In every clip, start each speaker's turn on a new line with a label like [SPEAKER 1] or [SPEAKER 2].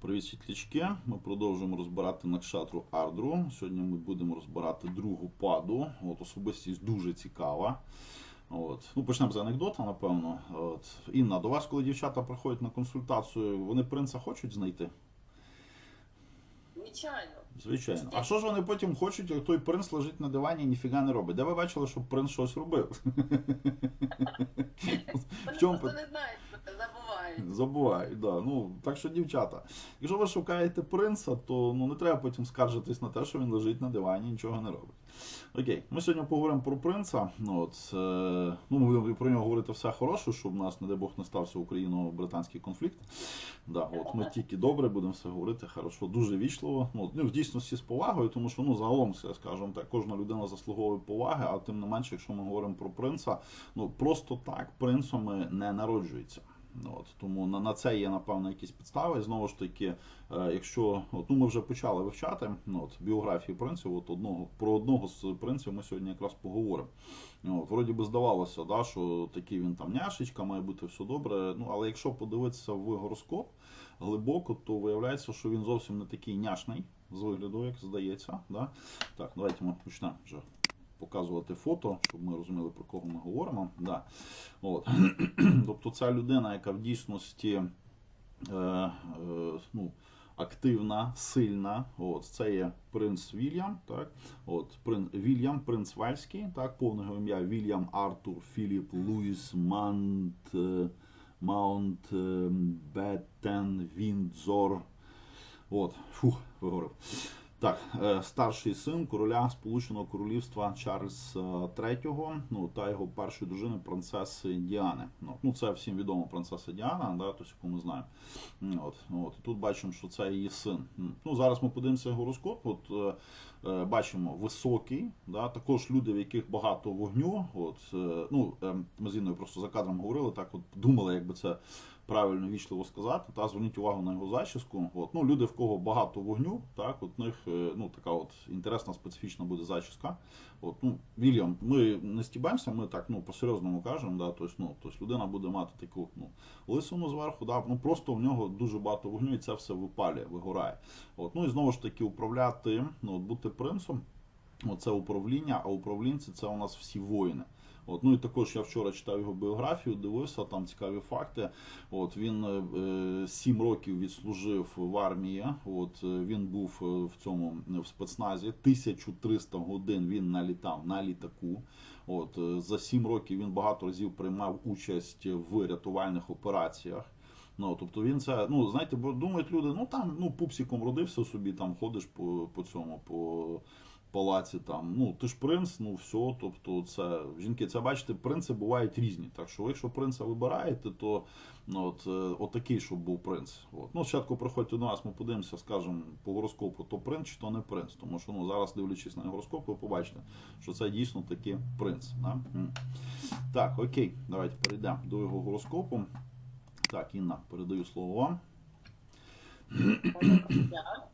[SPEAKER 1] Привіт, світлячки. Ми продовжуємо розбирати накшатру Ардру. Сьогодні ми будемо розбирати другу паду. От особистість дуже цікава. От. Ну, почнемо з анекдота, напевно. От. Інна, до вас, коли дівчата приходять на консультацію, вони принца хочуть знайти?
[SPEAKER 2] Звичайно.
[SPEAKER 1] Звичайно. А що ж вони потім хочуть, як той принц лежить на дивані і ніфіга не робить? Де ви бачили, щоб принц щось робив?
[SPEAKER 2] Вони просто не знають, забувають.
[SPEAKER 1] Да. Ну, так що, дівчата, якщо ви шукаєте принца, то ну, не треба потім скаржитись на те, що він лежить на дивані і нічого не робить. Окей, ми сьогодні поговоримо про принца. Ну, от, е, ну, ми про нього говорити все хороше, щоб у нас, не дай Бог, не стався україно-британський конфлікт. Да, от, ми тільки добре будемо все говорити, хорошо, дуже вічливо. Ну, ну, в дійсності з повагою, тому що ну, загалом, скажімо так, кожна людина заслуговує поваги, а тим не менше, якщо ми говоримо про принца, ну просто так принцами не народжується. Ну, От, тому на, на це є, напевно, якісь підстави. Знову ж таки, е, якщо от, ну, ми вже почали вивчати ну, от, біографії принців, от одного, про одного з принців ми сьогодні якраз поговоримо. Ну, От, вроді би здавалося, да, що такий він там няшечка, має бути все добре. Ну, але якщо подивитися в гороскоп глибоко, то виявляється, що він зовсім не такий няшний з вигляду, як здається. Да? Так, давайте ми почнемо вже показувати фото, щоб ми розуміли, про кого ми говоримо. Да. От. Тобто ця людина, яка в дійсності е, е, ну, активна, сильна. От, це є принц Вільям, так? От, принц, Вільям, принц Вальський, так, повне ім'я Вільям Артур Філіп Луїс Мант, е, Маунт е, Беттен Віндзор. От, фух, виговорив. Так, е, старший син короля Сполученого Королівства Чарльз е, III, ну та його першої дружини принцеси Діани. Ну, ну це всім відомо принцеса Діана, да, то яку ми знаємо. От, от тут бачимо, що це її син. Ну зараз ми подивимося гороскоп. От е, е, бачимо високий, да, також люди, в яких багато вогню. От е, ну е, ми з Інною просто за кадром говорили, так от думали, як би це правильно вічливо сказати, та зверніть увагу на його зачіску. От, ну, люди, в кого багато вогню, так, от них е, ну, така от інтересна, специфічна буде зачіска. От, ну, Вільям, ми не стібаємося, ми так ну, по-серйозному кажемо, да, тобто, ну, тобто людина буде мати таку ну, лисину зверху, да, ну, просто в нього дуже багато вогню і це все випалює, вигорає. От, ну і знову ж таки управляти, ну, от, бути принцем, це управління, а управлінці це у нас всі воїни. От, ну і також я вчора читав його біографію, дивився там цікаві факти. От він е, сім років відслужив в армії. От е, він був е, в цьому е, в спецназі. 1300 годин він налітав на літаку. От е, за сім років він багато разів приймав участь в рятувальних операціях. Ну, тобто він це, ну знаєте, бо думають люди, ну там ну пупсиком родився собі, там ходиш по, по цьому, по палаці там. Ну ти ж принц, ну все. Тобто, це жінки, це бачите, принци бувають різні. Так що, якщо принца вибираєте, то ну, от, е, от такий, щоб був принц. От. Ну, спочатку приходьте до нас, ми подивимося, скажемо по гороскопу, то принц чи то не принц. Тому що ну зараз, дивлячись на гороскоп, ви побачите, що це дійсно таки принц. Да? Так, окей, давайте перейдемо до його гороскопу. Так, Інна, передаю слово вам.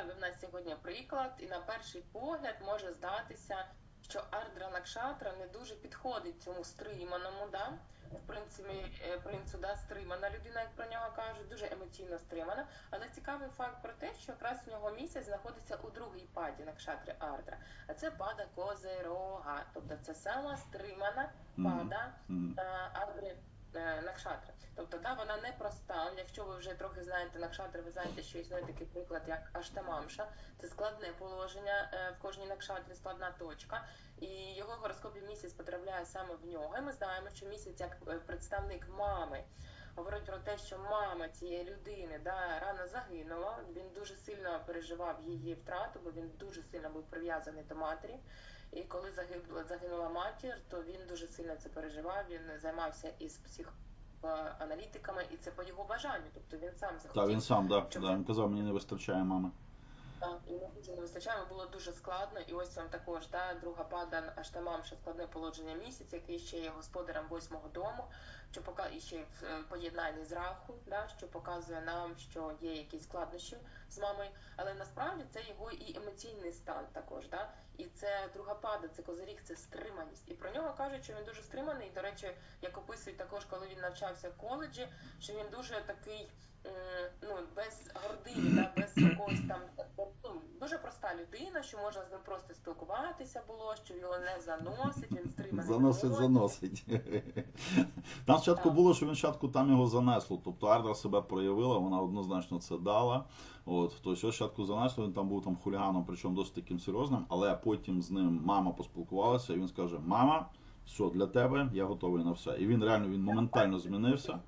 [SPEAKER 2] Доброго в нас сьогодні приклад, і на перший погляд може здатися, що Ардра Накшатра не дуже підходить цьому стриманому, да? в принципі, е, принцу да, стримана людина, як про нього кажуть, дуже емоційно стримана. Але цікавий факт про те, що якраз в нього місяць знаходиться у другій паді Накшатри Ардра. А це пада Козерога. Тобто це сама стримана пада
[SPEAKER 1] Мгм.
[SPEAKER 2] е, Ардри Накшатри. Тобто, да, вона не проста. Якщо ви вже трохи знаєте Накшатри, ви знаєте, що існує такий приклад, як Аштамамша. Це складне положення е, в кожній накшатрі, складна точка. І його гороскопі місяць потрапляє саме в нього. І ми знаємо, що місяць як е, представник мами. Говорить про те, що мама цієї людини да, рано загинула. Він дуже сильно переживав її втрату, бо він дуже сильно був прив'язаний до матері. І коли загибла загинула матір, то він дуже сильно це переживав. Він займався із психоаналітиками, і це по його бажанню. Тобто він сам захотів.
[SPEAKER 1] Так, він сам, да, да, він казав, мені не вистачає мами.
[SPEAKER 2] Йому не вистачає, було дуже складно. І ось вам також да, друга пада Аштамам, що складне положення місяць, який ще є господарем восьмого дому, що пока і ще в е, поєднанні з раху, да, що показує нам, що є якісь складнощі з мамою. Але насправді це його і емоційний стан також. Да? І це друга пада, це козиріг, це стриманість. І про нього кажуть, що він дуже стриманий. І, до речі, як описують також, коли він навчався в коледжі, що він дуже такий. Е, ну, без гордині, да, без якогось там ну, дуже проста людина, що можна з ним просто спілкуватися було, що його не заносить, він стриманий.
[SPEAKER 1] Заносить, заносить. Там спочатку було, що він спочатку там його занесло. Тобто арда себе проявила, вона однозначно це дала. От, то що спочатку занесло, він там був там хуліганом, причому досить таким серйозним, але потім з ним мама поспілкувалася, і він скаже: Мама, все для тебе, я готовий на все. І він реально він моментально змінився.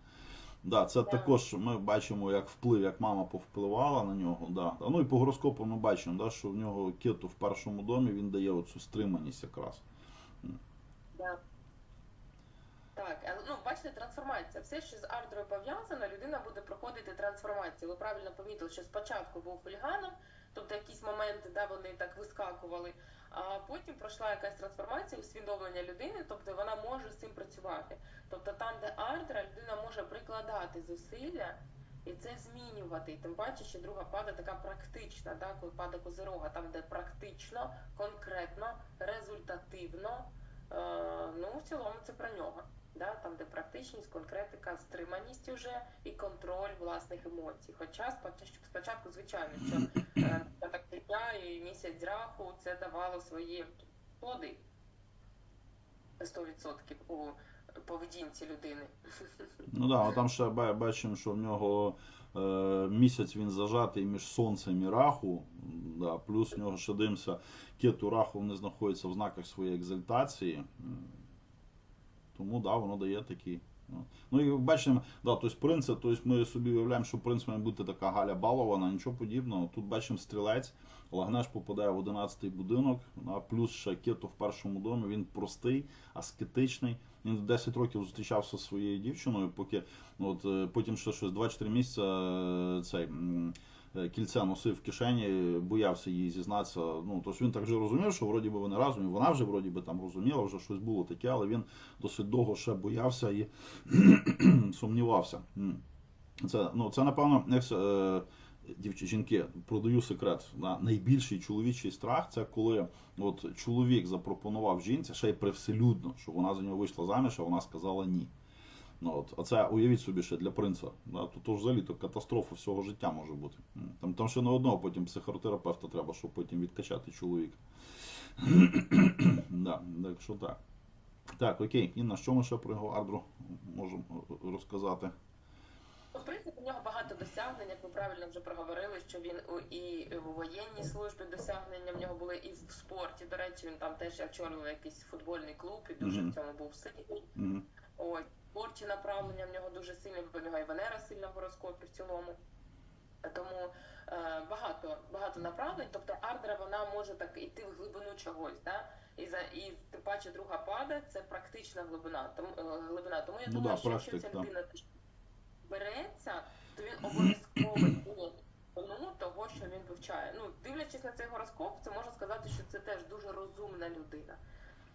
[SPEAKER 1] Да, це
[SPEAKER 2] Так.
[SPEAKER 1] також ми бачимо, як вплив, як мама повпливала на нього. Да. Ну і по гороскопу ми бачимо, да, що в нього кету в першому домі він дає оцю стриманість якраз.
[SPEAKER 2] Да. Так, ну бачите, трансформація. Все, що з ардрою пов'язано, людина буде проходити трансформацію. Ви правильно помітили, що спочатку був хуліганом, тобто якісь моменти, де вони так вискакували, а потім пройшла якась трансформація, усвідомлення людини, тобто вона може з цим працювати. Тобто там, де ардра, людина може прикладати зусилля. І це змінювати. Тим паче, що друга пада така практична, да, коли пада козирога, там, де практично, конкретно, результативно, Е, ну, в цілому це про нього. Да? Там, де практичність, конкретика, стриманість уже і контроль власних емоцій. Хоча спочатку, звичайно, що е, так життя і місяць раху це давало свої плоди 100% у поведінці людини.
[SPEAKER 1] Ну да, а там ще ба- бачимо, що в нього е, місяць він зажатий між сонцем і раху. Да, плюс в нього ще дивимося, кету раху вони знаходяться в знаках своєї екзальтації. Тому да, воно дає такі. ну. Ну і бачимо, да, тобто принцип, тобто ми собі уявляємо, що принц має бути така Галя балована, нічого подібного. Тут бачимо стрілець, Лагнеш попадає в 11-й будинок, да, плюс ще кету в першому домі, він простий, аскетичний. Він в 10 років зустрічався зі своєю дівчиною, поки от, е, потім ще щось 2-4 місяці е, цей. Е, Кільце носив в кишені, боявся їй зізнатися. Ну, тож він так вже розумів, що вроді би вони разом, і вона вже вроді би там розуміла, вже щось було таке, але він досить довго ще боявся і сумнівався. Це, ну, це напевно, як е, дівчі, жінки, продаю секрет. Да, найбільший чоловічий страх це коли от, чоловік запропонував жінці, ще й привселюдно, що вона за нього вийшла заміж, а вона сказала ні. Ну, от, а це уявіть собі ще для принца. Да, то взагалі то катастрофа всього життя може бути. Там, там ще не одного потім психотерапевта треба, щоб потім відкачати чоловіка. да, так що так. Так, окей, Інна, що ми ще про його ардру можемо розказати?
[SPEAKER 2] Ну, В принципі, у нього багато досягнень, як ви правильно вже проговорили, що він і у воєнній службі досягнення в нього були, і в спорті. До речі, він там теж очолював якийсь футбольний клуб і дуже
[SPEAKER 1] Мгм.
[SPEAKER 2] в цьому був сильний.
[SPEAKER 1] Мгм.
[SPEAKER 2] Ось творчі направлення в нього дуже сильні, бо в нього і Венера сильна в гороскопі в цілому. Тому е, багато, багато направлень. Тобто ардра вона може так іти в глибину чогось, да? І за і тим паче друга пада це практична глибина. Тому е, глибина. Тому я
[SPEAKER 1] Ну
[SPEAKER 2] думаю,
[SPEAKER 1] да,
[SPEAKER 2] що якщо
[SPEAKER 1] практик,
[SPEAKER 2] ця
[SPEAKER 1] да.
[SPEAKER 2] людина береться, то він обов'язково ну, того, що він вивчає. Ну, дивлячись на цей гороскоп, це можна сказати, що це теж дуже розумна людина.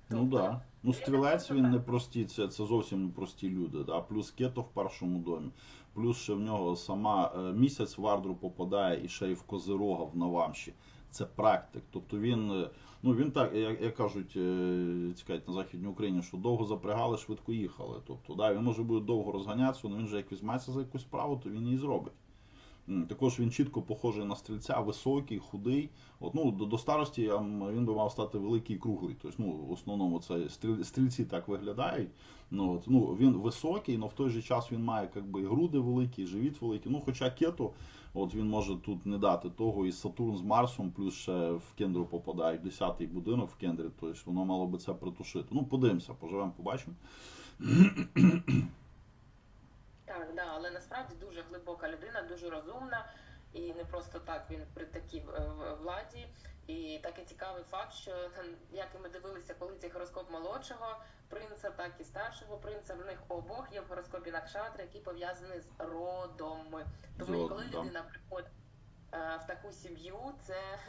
[SPEAKER 1] Ну
[SPEAKER 2] Тобто,
[SPEAKER 1] да. Ну, стрілець він не прості, це, це зовсім не прості люди. Да? Плюс кето в першому домі, плюс ще в нього сама е, місяць в ардру попадає і ще й в Козирога в Навамші. Це практик. Тобто він, е, ну він так, як, як кажуть, е, цікавить на Західній Україні, що довго запрягали, швидко їхали. Тобто, да, він може буде довго розганятися, але він же як візьметься за якусь справу, то він її зробить. Також він чітко похожий на стрільця, високий, худий. От, ну, до, до старості ем, він би мав стати великий і круглий. Тобто, ну, в основному це стріль- стрільці так виглядають. Ну, от, ну, він високий, але в той же час він має як би, і груди великі, і живіт великий. Ну, хоча кето, от він може тут не дати того, і Сатурн з Марсом, плюс ще в кендру попадають, 10-й будинок в кендрі, тобто воно мало би це притушити. Ну, подивимося, поживемо, побачимо.
[SPEAKER 2] Так, да, але насправді дуже глибока людина, дуже розумна, і не просто так він при такій е, владі. І такий цікавий факт, що як і ми дивилися, коли цей гороскоп молодшого принца, так і старшого принца, в них обох є в гороскопі Накшатри, які пов'язані з родом. Тому коли
[SPEAKER 1] да.
[SPEAKER 2] людина приходить е, в таку сім'ю, це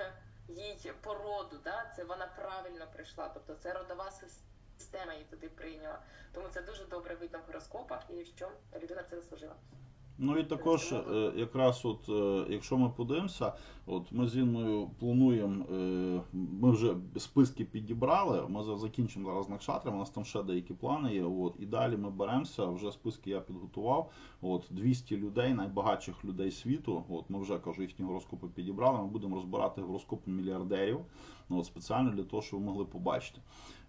[SPEAKER 2] їй породу, да? це вона правильно прийшла. Тобто це родова система. Система її туди прийняла. Тому це дуже добре видно в гороскопах, і що людина це заслужила.
[SPEAKER 1] Ну і також, е, якраз от, е, якщо ми подивимося, От ми з Інною плануємо, е, ми вже списки підібрали. Ми закінчимо зараз накшатрами, у нас там ще деякі плани є. От, і далі ми беремося. Вже списки я підготував. От 200 людей, найбагатших людей світу. От ми вже кажу, їхні гороскопи підібрали. Ми будемо розбирати гороскопи мільярдерів. Ну, от спеціально для того, щоб ви могли побачити,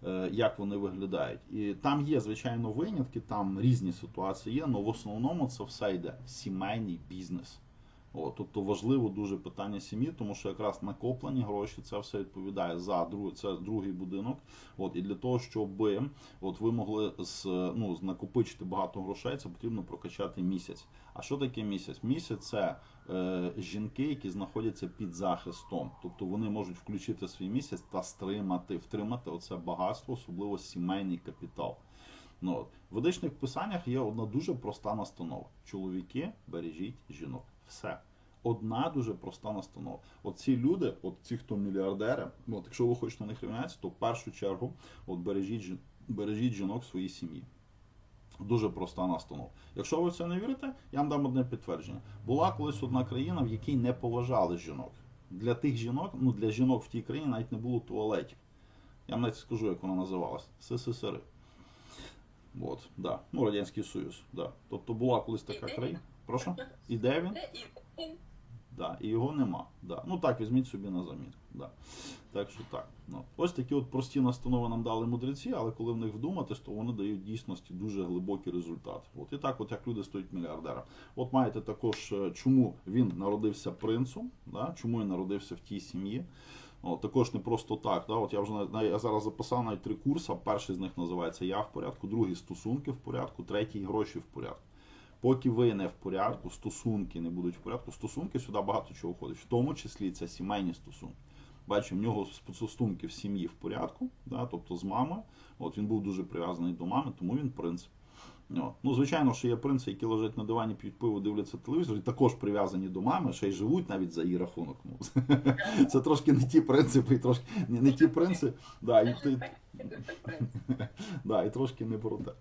[SPEAKER 1] е, як вони виглядають. І там є, звичайно, винятки, там різні ситуації є, але в основному це все йде сімейний бізнес. О, тобто важливо дуже питання сім'ї, тому що якраз накоплені гроші це все відповідає за другий, це другий будинок. От і для того, щоб от ви могли з ну накопичити багато грошей, це потрібно прокачати місяць. А що таке місяць? Місяць це е, жінки, які знаходяться під захистом, тобто вони можуть включити свій місяць та стримати, втримати оце багатство, особливо сімейний капітал. Ну, от. В ведичних писаннях є одна дуже проста настанова: чоловіки, бережіть жінок. Все. Одна дуже проста настанова. От ці люди, от ці, хто мільярдери, от якщо ви хочете на них рівнятися, то в першу чергу от бережіть, бережіть жінок в своїй сім'ї. Дуже проста настанова. Якщо ви в це не вірите, я вам дам одне підтвердження. Була колись одна країна, в якій не поважали жінок. Для тих жінок, ну для жінок в тій країні навіть не було туалетів. Я вам навіть скажу, як вона називалась. СССР. От, да. Ну, Радянський Союз. Да. Тобто була колись така країна. Прошу? І де він? Да, і його нема. Да. Ну так, візьміть собі на замітку. Да. Так що так. Ну. Ось такі от прості настанови нам дали мудреці, але коли в них вдуматись, то вони дають дійсності дуже глибокий результат. От і так, от як люди стають мільярдером. От маєте також, е, чому він народився принцом, да? чому він народився в тій сім'ї. О, також не просто так. Да? От я вже я зараз записав навіть три курси. Перший з них називається Я в порядку, другий стосунки в порядку, третій гроші в порядку. Поки ви не в порядку, стосунки не будуть в порядку. Стосунки сюди багато чого входить, в тому числі це сімейні стосунки. Бачимо, в нього стосунки в сім'ї в порядку, да, тобто з мамою. От він був дуже прив'язаний до мами, тому він принц. От. Ну, звичайно, що є принци, які лежать на дивані, п'ють пиво, дивляться телевізор, і також прив'язані до мами, ще й живуть навіть за її рахунок. Це трошки не ті принципи, трошки не, ті принципи. Да, і трошки не про те.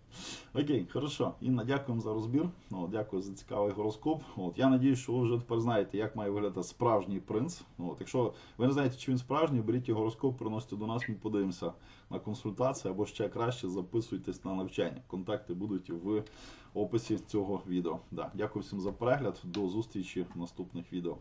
[SPEAKER 1] Окей, хорошо. Інна, дякуємо за розбір. Ну, дякую за цікавий гороскоп. От, я надіюсь, що ви вже тепер знаєте, як має виглядати справжній принц. От, якщо ви не знаєте, чи він справжній, беріть його гороскоп, приносите до нас, ми подивимося на консультацію або ще краще записуйтесь на навчання. Контакти будуть в описі цього відео. Да, дякую всім за перегляд. До зустрічі в наступних відео.